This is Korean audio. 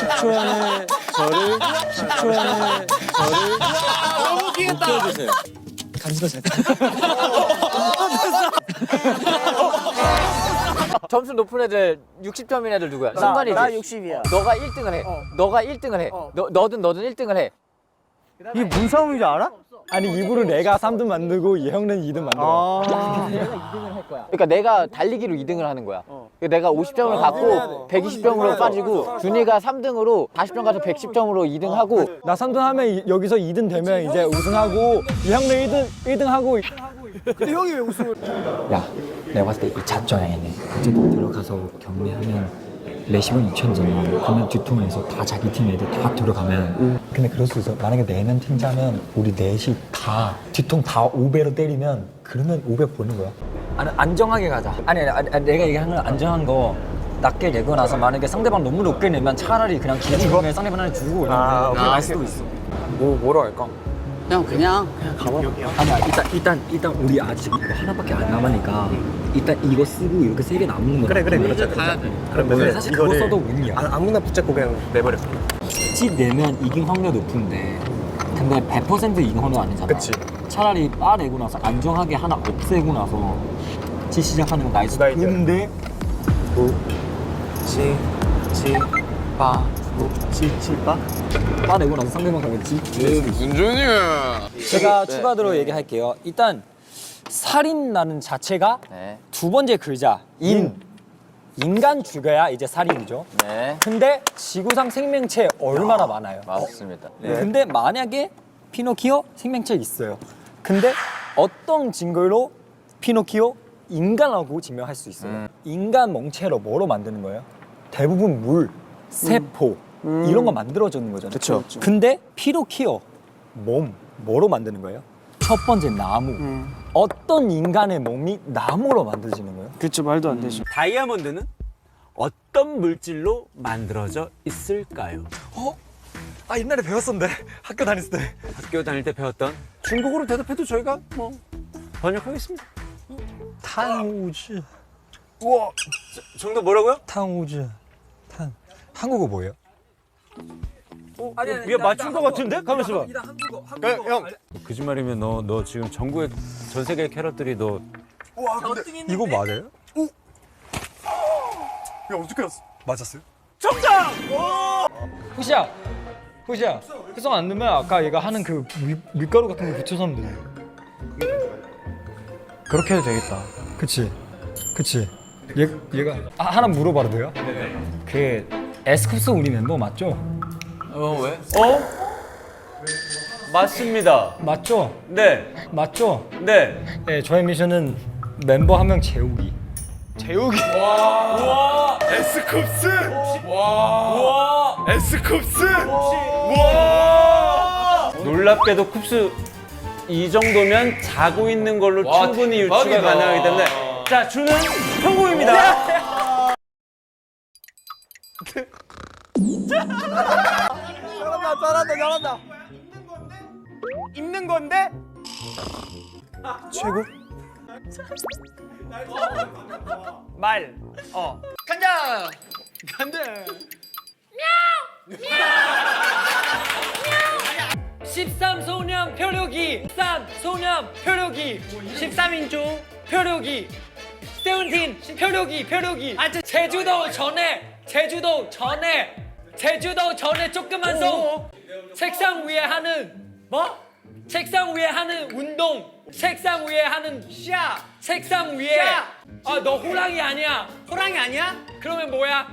10초 안에 저를 10초 안에 저를 너무 웃기겠다. 웃겨주세요. 간지도 잘 타. 점수 높은 애들 60점인 애들 누구야? 나, 순간이지. 나 60이야. 너가 1등을 해. 너가 1등을 해. 너, 너든 너든 1등을 해. 이게 무슨 상황인 줄 알아? 아니 입으로 내가 3등 만들고 이 형는 2등 만들어. 그러니까 내가 달리기로 2등을 하는 거야. 그러니까 내가 50점을 갖고 120점으로 빠지고 준이가 3등으로 40점 가서 110점으로 2등 하고 나 3등 하면 이- 여기서 2등 되면 이제 우승하고 이 형는 1등 1등 하고 야, 내가 봤을 때 이 자정이네. 어쨌든 들어가서 경매하면 레시본 2천이잖아. 그러면 뒤통에서 다 자기 팀 애들 다 들어가면. 근데 그럴 수 있어. 만약에 네명 팀자면 우리 넷이 다 뒤통 다 5배로 때리면 그러면 500 보는 거야. 아니, 안정하게 가자. 아니, 아니, 아니, 내가 얘기하는 건 안정한 거. 낮게 내고 나서 만약에 상대방 너무 높게 내면 차라리 그냥 기준에 상대방한테 주고 그냥 그냥 갈 수도 있어. 뭐 뭐로 할까? 그냥 그냥 그냥 가봐. 아니야 일단 일단 일단 우리 아직 이거 하나밖에 안 남으니까 일단 이거 쓰고 이렇게 세 개 남는 거 그래 그래 가야 돼. 근데 사실 그거 써도 운이야 아무나 붙잡고 그냥 내버려. 지 내면 이긴 확률 높은데 근데 100% 이긴 확률 아니잖아 그치. 차라리 빠 내고 나서 안정하게 하나 없애고 나서 지 시작하는 건 나이스 나이스. 근데 지지빠 지지빠. 빠 내고 나서 상대방 가면 지 무슨 존이야? 제가 추가로 얘기할게요 일단 살인라는 자체가 네. 두 번째 글자 인 인간 죽여야 이제 살인이죠 네. 근데 지구상 생명체 얼마나 많아요? 맞습니다. 근데 만약에 피노키오 생명체 있어요. 근데 어떤 증거로 피노키오 인간하고 증명할 수 있어요? 음. 인간 몽체로 뭐로 만드는 거예요? 대부분 물, 세포 이런 거 만들어주는 거잖아요. 그쵸. 근데 피노키오 몸 뭐로 만드는 거예요? 첫 번째 나무. 어떤 인간의 몸이 나무로 만들어지는 거예요? 그쵸 말도 안 되죠. 다이아몬드는 어떤 물질로 만들어져 있을까요? 아 옛날에 배웠었는데 학교 다녔을 때. 학교 다닐 때 배웠던 중국어로 대답해도 저희가 뭐 번역하겠습니다. 탕우즈. 정답 뭐라고요? 탕우즈. 탕. 한국어 뭐예요? 얘 맞춘 거 같은데? 가만있어 봐. 형. 거짓말이면 너 너 지금 전국의 전 세계 캐럿들이 너 이거 맞아요? 야 어떻게 알았어? 맞았어요? 후시야, 후시야. 해성 안 넣으면 아까 얘가 하는 그 밀, 밀가루 같은 거 붙여서 하면 되네. 그렇게 해도 되겠다. 그치, 그치. 얘 얘가 아, 하나 물어봐도 돼요? 네. 그 에스쿱스 우리 멤버 맞죠? 어 왜? 어? 맞습니다. 맞죠? 네, 맞죠? 네. 네, 저의 미션은 멤버 한 명 재우기. 재욱이. 에스쿱스. 와. 에스쿱스. 와. 놀랍게도 쿱스 이 정도면 자고 있는 걸로 충분히 유추가 가능하기 때문에 자 주는 성공입니다. 잘한다 잘한다 잘한다. 입는 건데? 최고. 말. 어. 간다. 간다. 13소년 표류기 13소년 표류기 13인조 표류기 세븐틴 표류기 표류기 아 제주도 전에 제주도 전에 제주도 전에 조금만 송 책상 위에 하는 뭐? 책상 위에 하는 운동. 책상 위에 하는 샤 책상 위에. 아 너 호랑이 아니야. 호랑이 아니야? 그러면 뭐야?